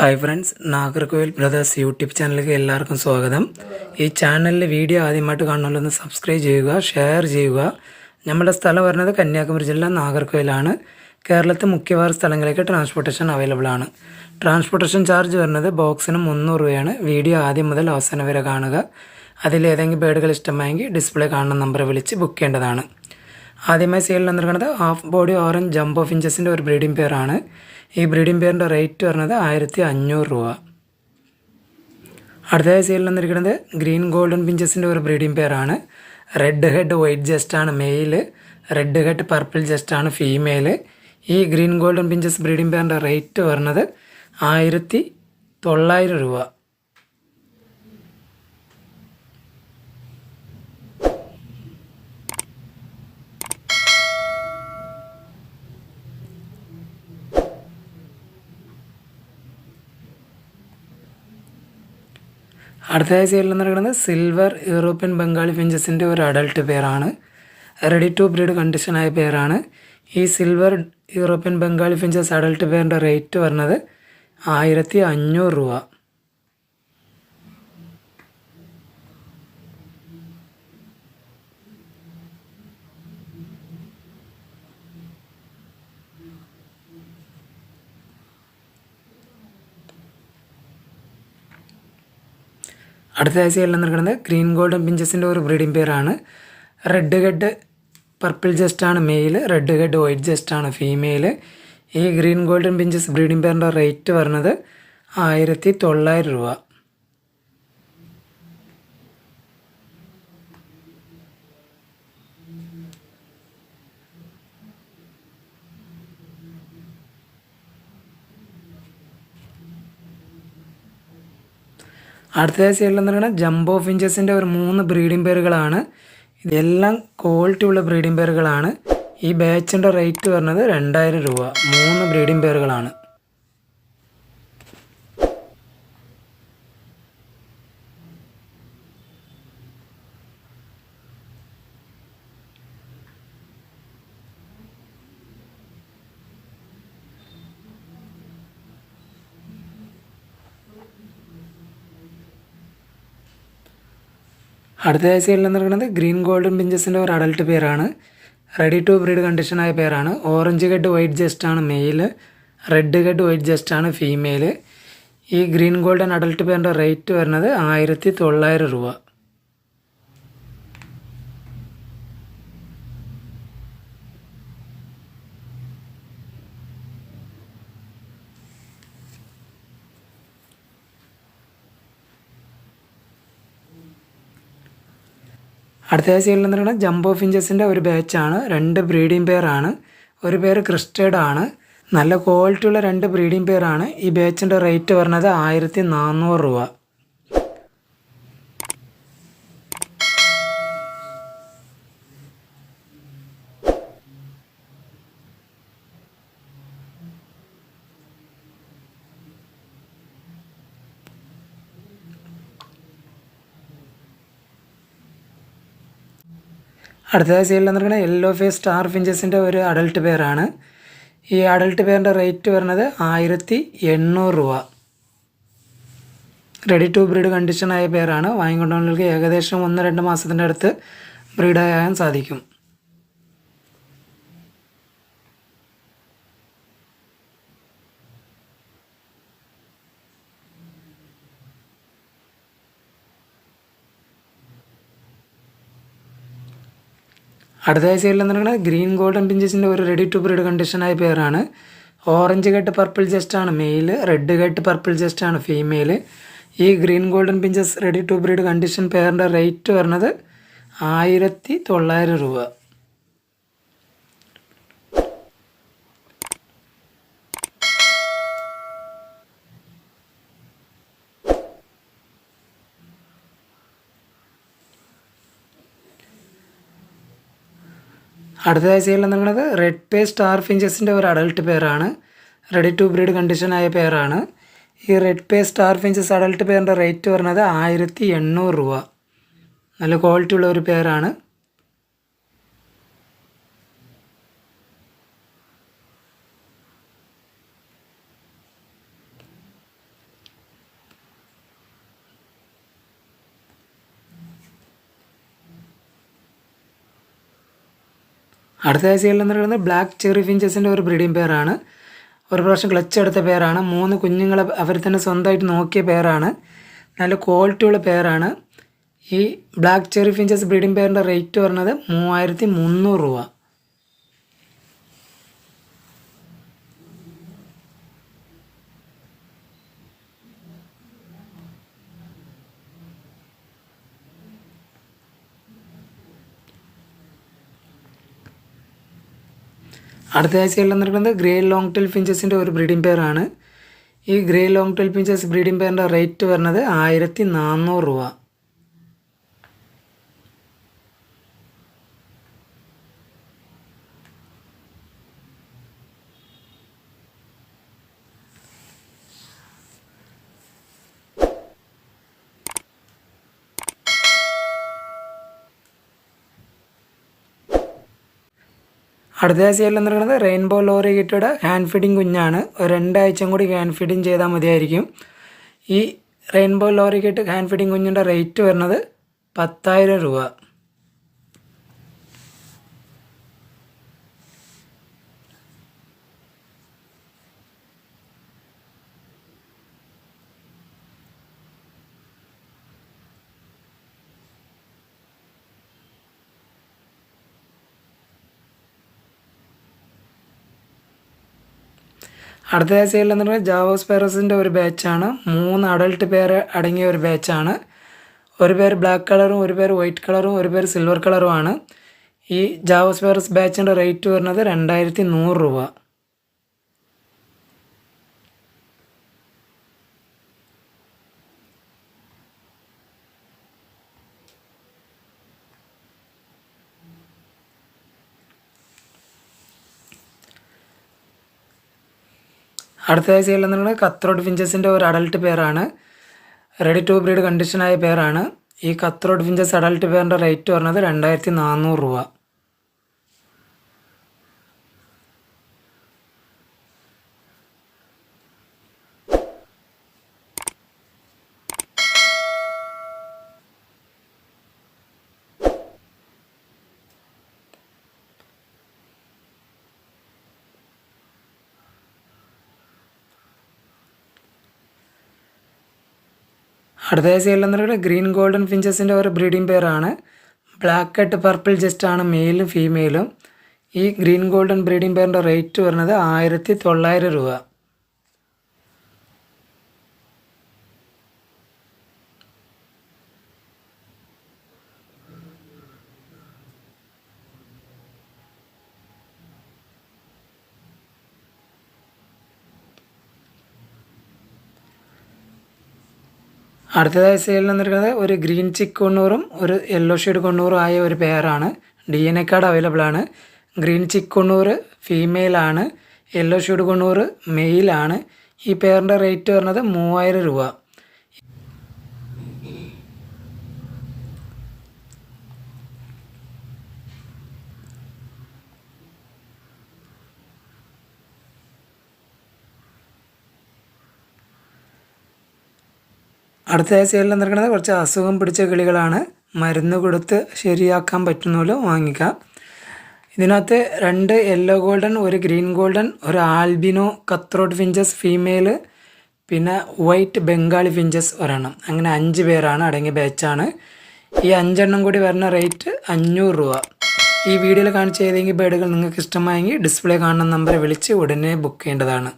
Hi friends Nagercoil brothers YouTube ചാനലിലേക്ക് എല്ലാവർക്കും സ്വാഗതം. ഈ ചാനലിലെ വീഡിയോ ആദ്യമായിട്ട് കാണുന്നതൊന്ന് സബ്സ്ക്രൈബ് ചെയ്യുക ഷെയർ ചെയ്യുക. നമ്മുടെ സ്ഥലം വരുന്നത് കന്യാകുമരി ജില്ല നാഗർകോവിലാണ്. കേരളത്തിൽ മുഖ്യവാർ സ്ഥലങ്ങളിലേക്ക് ട്രാൻസ്പോർട്ടേഷൻ അവൈലബിൾ ആണ്. ട്രാൻസ്പോർട്ടേഷൻ ചാർജ് വരുന്നത് ബോക്സിന് മുന്നൂറ് രൂപയാണ്. വീഡിയോ ആദ്യം മുതൽ അവസാനം വരെ കാണുക. അതിലേതെങ്കിലും ബേഡുകൾ ഇഷ്ടമായെങ്കിൽ ഡിസ്പ്ലേ കാണുന്ന നമ്പർ വിളിച്ച് ബുക്ക് ചെയ്യേണ്ടതാണ്. ആദ്യമായി സെയിൽ വന്നിരിക്കുന്നത് half body orange jump of ഇഞ്ചസിന്റെ ഒരു ബ്രീഡിംഗ് പെയറാണ് ഈ ബ്രീഡിംഗ് പെയറിന്റെ റേറ്റ് വരുന്നത് ആയിരത്തി അഞ്ഞൂറ് രൂപ. അടുത്തതായി സെയിൽ വന്നിരിക്കുന്നത് ഗ്രീൻ ഗോൾഡൻ പിഞ്ചസിന്റെ ഒരു ബ്രീഡിംഗ് പെയറാണ് റെഡ് ഹെഡ് വൈറ്റ് ജസ്റ്റാണ് മെയിൽ റെഡ് ഹെഡ് പർപ്പിൾ ജസ്റ്റാണ് ഫീമെയിൽ ഈ ഗ്രീൻ ഗോൾഡൻ പിഞ്ചസ് ബ്രീഡിംഗ് പെയറിന്റെ റേറ്റ് വരുന്നത് ആയിരത്തി തൊള്ളായിരം രൂപ. അടുത്തതായി സൈഡിൽ നടക്കുന്നത് സിൽവർ യൂറോപ്യൻ ബംഗാളി ഫിഞ്ചസിന്റെ ഒരു അഡൾട്ട് പെയറാണ് റെഡി ടു ബ്രീഡ് കണ്ടീഷനായ പെയറാണ് ഈ silver European Bengali finches adult പെയറിന്റെ rate വരുന്നത് ആയിരത്തി അഞ്ഞൂറ് രൂപ. അടുത്ത ആഴ്ച എല്ലാം നിൽക്കുന്നത് ഗ്രീൻ ഗോൾഡൻ പിഞ്ചസിന്റെ ഒരു ബ്രീഡിംഗ് പെയറാണ് റെഡ് ഹെഡ് പർപ്പിൾ ജസ്റ്റാണ് മെയിൽ റെഡ് ഹെഡ് വൈറ്റ് ജസ്റ്റാണ് ഫീമെയിൽ ഈ ഗ്രീൻ ഗോൾഡൻ പിഞ്ചസ് ബ്രീഡിംഗ് പെയറിന്റെ റേറ്റ് വരുന്നത് ആയിരത്തി തൊള്ളായിരം രൂപ. അടുത്ത സൈഡിൽ എന്ന് പറയുന്നത് ജംബോ ഫിഞ്ചസിന്റെ ഒരു മൂന്ന് ബ്രീഡിംഗ് പേരുകളാണ് ഇതെല്ലാം ക്വാളിറ്റി ഉള്ള ബ്രീഡിംഗ് പേരുകളാണ് ഈ ബാച്ചിന്റെ റേറ്റ് വരുന്നത് രണ്ടായിരം രൂപ. മൂന്ന് ബ്രീഡിംഗ് പേരുകളാണ് അടുത്ത ആഴ്ചയിൽ നിന്നിരിക്കുന്നത് ഗ്രീൻ ഗോൾഡൻ പിഞ്ചസിന്റെ ഒരു അഡൽട്ട് പേരാണ് റെഡി ടു ബ്രീഡ് കണ്ടീഷനായ പേരാണ് ഓറഞ്ച് ഹെഡ് വൈറ്റ് ജസ്റ്റ് ആണ് male red head white chest ആണ് ഫീമെയിൽ ഈ ഗ്രീൻ ഗോൾഡൻ അഡൽട്ട് പേരിന്റെ റേറ്റ് വരുന്നത് ആയിരത്തി തൊള്ളായിരം രൂപ. അടുത്ത സൈഡിൽ എന്ന് ജംബോ ഫിഞ്ചസിന്റെ ഒരു ബാച്ചാണ് രണ്ട് ബ്രീഡിംഗ് പെയറാണ് ഒരു പേര് ക്രിസ്റ്റേഡ് ആണ്. നല്ല ക്വാളിറ്റി ഉള്ള രണ്ട് ബ്രീഡിംഗ് പെയറാണ് ഈ ബാച്ചിന്റെ റേറ്റ് പറഞ്ഞത് ആയിരത്തി രൂപ. അടുത്ത സൈഡിൽ വന്നിരിക്കുന്നത് യെല്ലോ ഫേസ് സ്റ്റാർ ഫിഞ്ചസിന്റെ ഒരു അഡൾട്ട് പെയറാണ് ഈ അഡൾട്ട് പെയറിന്റെ റേറ്റ് വരുന്നത് ആയിരത്തി എണ്ണൂറ് രൂപ. റെഡി ടു ബ്രീഡ് കണ്ടീഷനായ പെയറാണ് വാങ്ങിക്കൊണ്ടുള്ളവർക്ക് ഏകദേശം ഒന്ന് രണ്ട് മാസത്തിന്റെ അടുത്ത് ബ്രീഡാകാൻ സാധിക്കും. അടുത്ത സൈഡിൽ എന്ന് ഗ്രീൻ ഗോൾഡൻ പിഞ്ചസിന്റെ ഒരു റെഡി ടു ബ്രീഡ് കണ്ടീഷനായ പേരാണ് ഓറഞ്ച് കെട്ട് പർപ്പിൾ ജസ്റ്റ് ആണ് മെയിൽ റെഡ് കെട്ട് പർപ്പിൾ ജസ്റ്റ് ആണ് ഫീമെയിൽ ഈ green golden finches ready to breed condition പെയറിന്റെ rate വരുന്നത് ആയിരത്തി തൊള്ളായിരം രൂപ. അടുത്തതായി സെയിൽ നിങ്ങളത് റെഡ് പേ സ്റ്റാർ ഫിഞ്ചസിന്റെ ഒരു അഡൾട്ട് പെയറാണ് റെഡി ടു ബ്രീഡ് കണ്ടീഷനായ പെയറാണ് ഈ റെഡ് പേ സ്റ്റാർ ഫിഞ്ചസ് അഡൾട്ട് പെയറിന്റെ റേറ്റ് വരുന്നത് ആയിരത്തി എണ്ണൂറ് രൂപ. നല്ല ക്വാളിറ്റി ഉള്ള ഒരു പെയറാണ് അടുത്ത ആഴ്ചയിൽ എന്ന് പറയുന്നത് ബ്ലാക്ക് ചെറി ഫിഞ്ചസിന്റെ ഒരു ബ്രീഡിംഗ് പെയറാണ് ഒരു പ്രാവശ്യം ക്ലച്ച് എടുത്ത പേരാണ് മൂന്ന് കുഞ്ഞുങ്ങളെ അവർ തന്നെ സ്വന്തമായിട്ട് നോക്കിയ പേരാണ് നല്ല ക്വാളിറ്റിയുള്ള പേരാണ് ഈ ബ്ലാക്ക് ചെറി ഫിഞ്ചസ് ബ്രീഡിംഗ് പെയറിന്റെ റേറ്റ് പറഞ്ഞത് മൂവായിരത്തി മുന്നൂറ് രൂപ. അടുത്ത ആഴ്ചയിൽ വന്നിരിക്കുന്നത് ഗ്രേ ലോങ് ടെൽ ഫിഞ്ചസിന്റെ ഒരു ബ്രീഡിംഗ് പെയറാണ് ഈ grey long tail finches breeding പെയറിന്റെ rate വരുന്നത് ആയിരത്തി നാനൂറ് രൂപ. അടുത്ത എന്ന് പറയുന്നത് റെയിൻബോ ലോറി കിറ്റയുടെ ഹാൻഡ് ഫീഡിങ് കുഞ്ഞാണ്. രണ്ടാഴ്ചയും കൂടി ഹാൻഡ് ഫീഡിങ് ചെയ്താൽ മതിയായിരിക്കും. ഈ rainbow lorikeet hand feeding കുഞ്ഞിന്റെ റേറ്റ് വരുന്നത് പത്തായിരം രൂപ. അടുത്ത സൈഡിൽ എന്ന് ജാവോസ് പേരസിന്റെ ഒരു ബാച്ചാണ് മൂന്ന് അഡൾട്ട് പേര് അടങ്ങിയ ഒരു ബാച്ചാണ് ഒരു പേര് ബ്ലാക്ക് കളറും ഒരു പേര് വൈറ്റ് കളറും ഒരു പേര് സിൽവർ കളറുമാണ് ഈ ജാവോസ് പേരസ് ബാച്ചിന്റെ റേറ്റ് വരുന്നത് രണ്ടായിരത്തി നൂറ് രൂപ. അടുത്ത ആഴ്ചയിൽ എന്നുള്ള കത്രോഡ് ഫിഞ്ചസിന്റെ ഒരു അഡൾട്ട് പേരാണ് റെഡി ടു ബ്രീഡ് കണ്ടീഷനായ പേരാണ് ഈ കത്രോഡ് ഫിഞ്ചസ് അഡൾട്ട് പേറിന്റെ റേറ്റ് പറഞ്ഞത് രണ്ടായിരത്തി നാനൂറ് രൂപ. അടുത്ത ആഴ്ചയിൽ എന്ന് പറയുന്നത് ഗ്രീൻ ഗോൾഡൻ ഫിഞ്ചസിന്റെ ഒരു ബ്രീഡിംഗ് പെയറാണ് ബ്ലാക്ക് ആയിട്ട് പർപ്പിൾ ജസ്റ്റ് ആണ് മെയിലും ഫീമെയിലും. ഈ ഗ്രീൻ ഗോൾഡൻ ബ്രീഡിംഗ് പെയറിന്റെ റേറ്റ് വരുന്നത് ആയിരത്തി തൊള്ളായിരം രൂപ. അടുത്തതായി സെയിൽ വന്നിരിക്കുന്നത് ഒരു ഗ്രീൻ ചിക്ക് കൊണ്ണൂറും ഒരു യെല്ലോ ഷെയ്ഡ് കൊണ്ണൂറും ആയ ഒരു പെയറാണ് D N A card available ആണ്. ഗ്രീൻ ചിക്ക് കൊണ്ണൂറ് ഫീമെയിലാണ് യെല്ലോ ഷെയ്ഡ് കൊണ്ണൂറ് മെയിലാണ് ഈ പെയറിന്റെ റേറ്റ് വരുന്നത് മൂവായിരം രൂപ. അടുത്ത സൈഡിൽ നിൽക്കുന്നത് കുറച്ച് അസുഖം പിടിച്ച കിളികളാണ്. മരുന്ന് കൊടുത്ത് ശരിയാക്കാൻ പറ്റുന്നല്ലോ വാങ്ങിക്കാം. ഇതിനകത്ത് രണ്ട് യെല്ലോ ഗോൾഡൻ ഒരു ഗ്രീൻ ഗോൾഡൻ ഒരു ആൽബിനോ കത്രോട്ട് ഫിഞ്ചസ് ഫീമെയിൽ പിന്നെ വൈറ്റ് ബംഗാളി ഫിഞ്ചസ് ഒരെണ്ണം. അങ്ങനെ അഞ്ച് പേരാണ് അടങ്ങിയ ബാച്ചാണ് ഈ അഞ്ചെണ്ണം കൂടി വരുന്ന റേറ്റ് അഞ്ഞൂറ് രൂപ. ഈ വീഡിയോയിൽ കാണിച്ച ഏതെങ്കിലും ബേഡുകൾ നിങ്ങൾക്ക് ഇഷ്ടമായെങ്കിൽ ഡിസ്പ്ലേ കാണുന്ന നമ്പറെ വിളിച്ച് ഉടനെ ബുക്ക് ചെയ്യേണ്ടതാണ്.